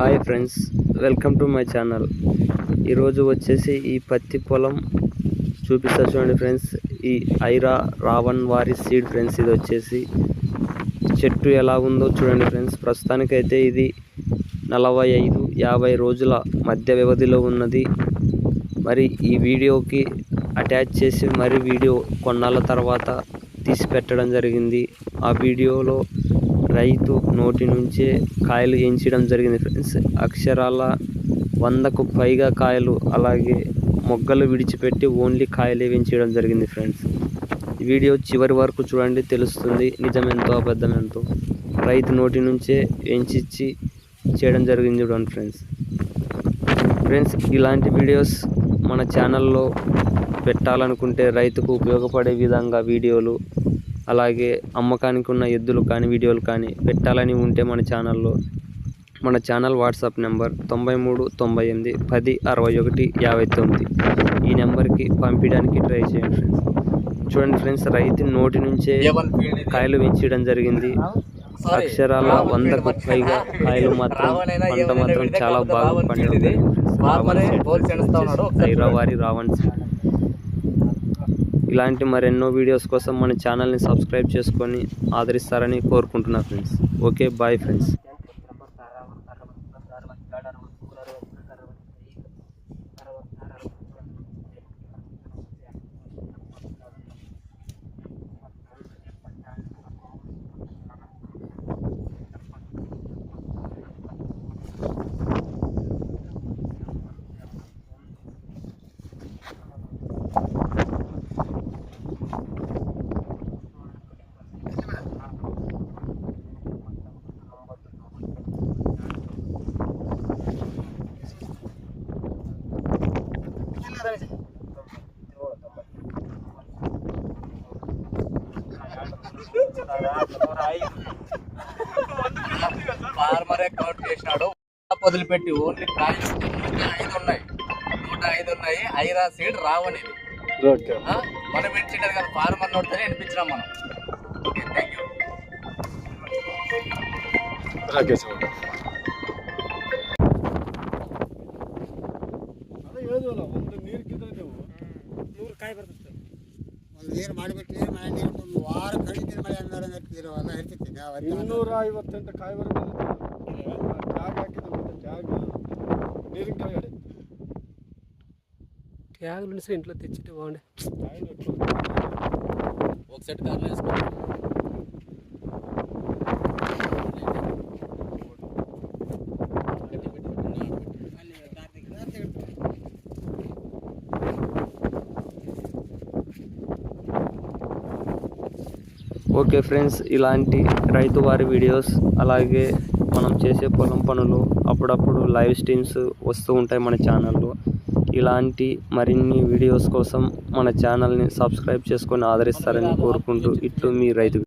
Hi friends welcome to my channel. ఈరోజు వచ్చేసి ఈ పత్తి పొలం చూపిస్తా చూడండి ఫ్రెండ్స్. ఈ ఐరా రావణ్ వారి సీడ్ ఫ్రెండ్స్ ఇది వచ్చేసి చెట్టు ఎలా ఉందో చూడండి ఫ్రెండ్స్. ప్రస్తుతానికైతే ఇది నలభై ఐదు యాభై రోజుల మధ్య వ్యవధిలో ఉన్నది. మరి ఈ వీడియోకి అటాచ్ చేసి మరి వీడియో కొన్నాళ్ళ తర్వాత తీసి పెట్టడం జరిగింది. ఆ వీడియోలో రైతు నోటి నుంచే కాయలు ఎంచడం జరిగింది ఫ్రెండ్స్. అక్షరాల వందకు పైగా కాయలు అలాగే మొగ్గలు విడిచిపెట్టి ఓన్లీ కాయలే వేయించడం జరిగింది ఫ్రెండ్స్. వీడియో చివరి వరకు చూడండి తెలుస్తుంది నిజమెంతో అబద్ధమెంతో. రైతు నోటి నుంచే ఎంచిచ్చి చేయడం జరిగింది చూడండి ఫ్రెండ్స్. ఫ్రెండ్స్ ఇలాంటి వీడియోస్ మన ఛానల్లో పెట్టాలనుకుంటే రైతుకు ఉపయోగపడే విధంగా వీడియోలు అలాగే అమ్మకానికి ఉన్న ఎద్దులు కానీ వీడియోలు కానీ పెట్టాలని ఉంటే మన ఛానల్లో మన ఛానల్ వాట్సాప్ నెంబర్ తొంభై మూడు తొంభై ఎనిమిది పది అరవై ఒకటి యాభై తొమ్మిది. ఈ నెంబర్కి పంపించడానికి ట్రై చేయండి ఫ్రెండ్స్. చూడండి ఫ్రెండ్స్ రైతు నోటి నుంచే కాయలు పెంచడం జరిగింది. అక్షరాల వందకు పైగా కాయలు మాత్రం పంట మాత్రం చాలా బాగా పండింది. హైదరాబాద్ రావణ్ ఇలాంటి మరెన్నో వీడియోస్ కోసం మన ఛానల్ని సబ్స్క్రైబ్ చేసుకొని ఆదరిస్తారని కోరుకుంటున్నా friends. Okay bye friends. ఫార్మరే count చేసినాడు. వదిలిపెట్టి ఓన్లీ కాయలు నూట ఐదు ఉన్నాయి. నూట ఐదు ఉన్నాయి. ఐరా సీడ్ రావనిది? మనం ఇచ్చిండదు కదా. ఫార్మర్ నోటితోనే వినిపించినాం మనం. ఓకే థ్యాంక్ యూ ನೀರು ಕಿದ್ರೆ ನೀವು ನೂರು ಕಾಯಿ ಬರ್ತದೆ. ಒಂದು ನೀರು ಮಾಡಿಬಿಟ್ಟು ಮಳೆ ನೀರು ಒಂದು ವಾರ ಮಳೆ ಹನ್ನೆರಡು ನೀರು ಇನ್ನೂರ ಐವತ್ತೆಂಟು ಕಾಯಿ ಬರ್ತದೆ ಜಾಗ ಹಾಕಿದ್ರು ಮತ್ತೆ ಜಾಗ ನೀರಿನ ಕೆಳಗಡೆ ట్యాగులు ఇంట్లో తెచ్చిట్టు ఓకే ఫ్రెండ్స్ ఇలాంటి రైతు వారి వీడియోస్ అలాగే మనం చేసే పొలం పనులు అప్పుడప్పుడు లైవ్ స్ట్రీమ్స్ వస్తూ ఉంటాయి మన ఛానల్లో. ఇలాంటి మరిన్ని వీడియోస్ కోసం మన ఛానల్ని సబ్స్క్రైబ్ చేసుకొని ఆదరిస్తారని కోరుకుంటూ ఇట్లు మీ రైతు